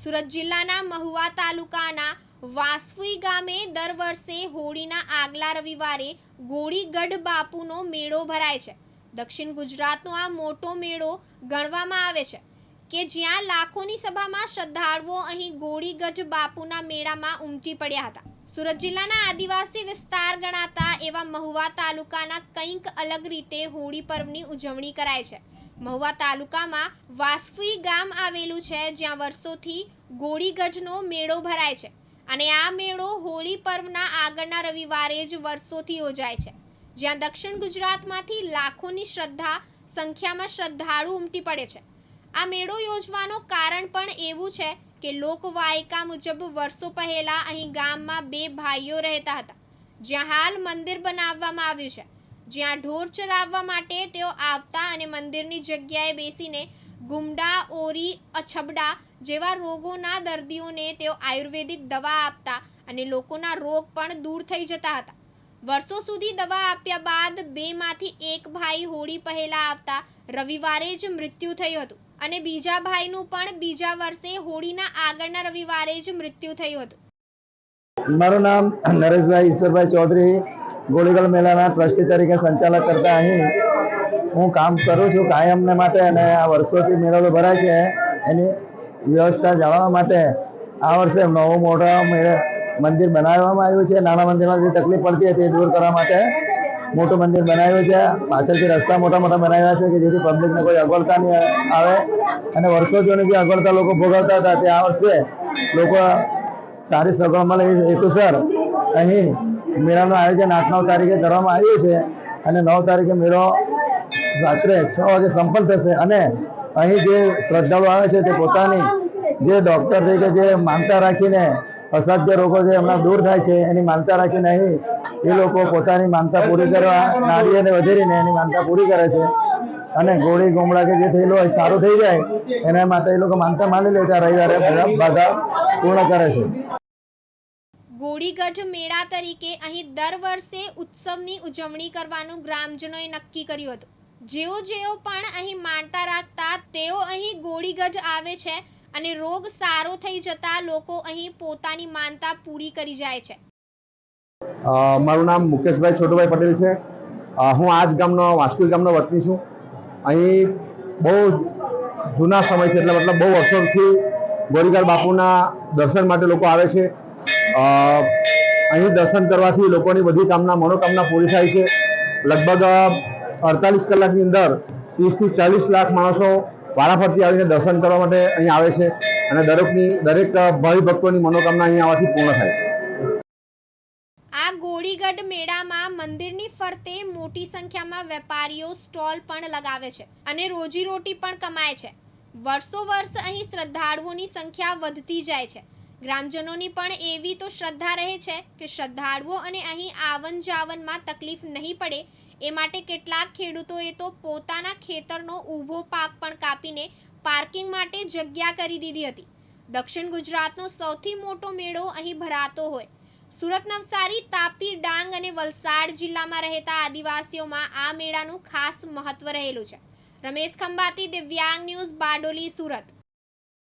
સુરત જિલ્લાના મહુવા તાલુકાના વાસફુઈ ગામે દર વર્ષે હોળીના આગલા રવિવારે ગોળીગઢ બાપુનો મેળો ભરાય છે. દક્ષિણ ગુજરાતનો આ મોટો મેળો ગણવામાં આવે છે કે જ્યાં લાખોની સભામાં શ્રદ્ધાળુઓ અહીં ગોળીગઢ બાપુના મેળામાં ઉમટી પડ્યા હતા. સુરત જિલ્લાના આદિવાસી વિસ્તાર ગણાતા એવા મહુવા તાલુકાના કંઈક અલગ રીતે હોળી પર્વની ઉજવણી કરાય છે. મહુવા તાલુકામાં વાસફી ગામ આવેલું છે, જ્યાં વર્ષોથી ગોળીગજનો મેળો ભરાય છે. અને આ મેળો હોળી પર્વના આગળના રવિવારે જ વર્ષોથી યોજાય છે. જ્યાં દક્ષિણ ગુજરાતમાંથી લાખોની શ્રદ્ધા, સંખ્યામાં શ્રદ્ધાળુ ઉમટી પડે છે. આ મેળો યોજવાનું કારણ પણ એવું છે કે લોકવાયકા મુજબ વર્ષો પહેલાં અહીં ગામમાં બે ભાઈઓ રહેતા હતા, જ્યાં હાલ મંદિર બનાવવામાં આવ્યું છે. જ્યાં ઢોર ચરાવવા માટે તેઓ આવતા અને મંદિરની જગ્યાએ બેસીને ગુમડા, ઓરી, અછબડા જેવા રોગોના દર્દીઓને તેઓ આયુર્વેદિક દવા આપતા અને લોકોના રોગ પણ દૂર થઈ જતા હતા. વર્ષો સુધી દવા આપ્યા બાદ બેમાંથી એક ભાઈ હોળી પહેલા આવતા રવિવારે જ મૃત્યુ થયું હતું અને બીજા ભાઈનું પણ બીજા વર્ષે હોળીના આગળના રવિવારે જ મૃત્યુ થયું હતું. મારું નામ નરેશભાઈ ઈશ્વરભાઈ ચૌધરી ગોળીગઢ મેળાના ટ્રસ્ટી તરીકે સંચાલક કરતા અહીં હું કામ કરું છું કાયમને માટે અને આ વર્ષોથી મેળો ભરાય છે. એની વ્યવસ્થા જાણવા માટે આ વર્ષે નવો મોટો મંદિર બનાવવામાં આવ્યું છે. નાના મંદિરમાં જે તકલીફ પડતી હતી એ દૂર કરવા માટે મોટું મંદિર બનાવ્યું છે. પાછળથી રસ્તા મોટા મોટા બનાવ્યા છે કે જેથી પબ્લિકને કોઈ અગવડતા નહીં આવે. અને વર્ષો જૂની જે અગવડતા લોકો ભોગવતા હતા તે આ વર્ષે લોકો સારી સગવડ મળે એ હેતુસર અહીં મેળાનું આયોજન આઠ નવ તારીખે કરવામાં આવ્યું છે અને નવ તારીખે મેળો રાત્રે છ વાગે સંપન્ન થશે. અને અહીં જે શ્રદ્ધાળુ આવે છે તે પોતાની જે ડૉક્ટર તરીકે જે માનતા રાખીને અસાધ્ય રોગો જે હમણાં દૂર થાય છે, એની માનતા રાખીને અહીં એ લોકો પોતાની માનતા પૂરી કરવા નાળિયેરને વધેરીને એની માનતા પૂરી કરે છે. અને ગોળી ગોમડા કે જે થયેલું હોય સારું થઈ જાય, એના માટે એ લોકો માનતા માની લે ત્યાં રવિવારે બાધા પૂર્ણ કરે છે. ગોળીગઢ મેળા તરીકે અહીં દર વર્ષે ઉત્સવની ઉજવણી કરવાનું ગ્રામજનોએ નક્કી કર્યું હતું. જેઓ જેઓ પણ અહીં માનતા રાખતા તેઓ અહીં ગોળીગજ આવે છે અને રોગ સારો થઈ જતા લોકો અહીં પોતાની માનતા પૂરી કરી જાય છે. મારું નામ મુકેશભાઈ છોટુભાઈ પટેલ છે. હું આ જ ગામનો, વાસ્કુલ ગામનો વતની છું. અહીં બહુ જૂના સમયથી એટલે મતલબ બહુ વર્ષોથી ગોરીગઢ બાપુના દર્શન માટે લોકો આવે છે. અહીં દર્શન કરવાથી લોકોની બધી કામના, મનોકામના પૂરી થાય છે. લગભગ અડતાલીસ કલાકની અંદર ત્રીસથી ચાલીસ લાખ માણસો વારાફરતી આવીને દર્શન કરવા માટે અહીં આવે છે અને દરેકની, દરેક ભાવિ ભક્તોની મનોકામના અહીં આવવાથી પૂર્ણ થાય છે. આ ગોળીગઢ મેળામાં મંદિરની ફરતે મોટી સંખ્યામાં વેપારીઓ સ્ટોલ પણ લગાવે છે અને રોજીરોટી પણ કમાય છે. વર્ષો વર્ષ અહીં શ્રદ્ધાળુઓની સંખ્યા વધતી જાય છે. ગ્રામજનોની પણ એવી તો શ્રદ્ધા રહે છે કે શ્રદ્ધાળુઓ અને અહીં આવન જાવનમાં તકલીફ નહીં પડે. એ માટે કેટલાક ખેડૂતોએ તો પોતાના ખેતરનો ઊભો પાક પણ કાપીને પાર્કિંગ માટે જગ્યા કરી દીધી હતી. દક્ષિણ ગુજરાતનો સૌથી મોટો મેળો અહીં ભરાતો હોય. સુરત, નવસારી, તાપી, ડાંગ અને વલસાડ જિલ્લામાં રહેતા આદિવાસીઓમાં આ મેળાનું ખાસ મહત્વ રહેલું છે. રમેશ ખંભાતી, દિવ્યાંગ ન્યૂઝ, બારડોલી, સુરત.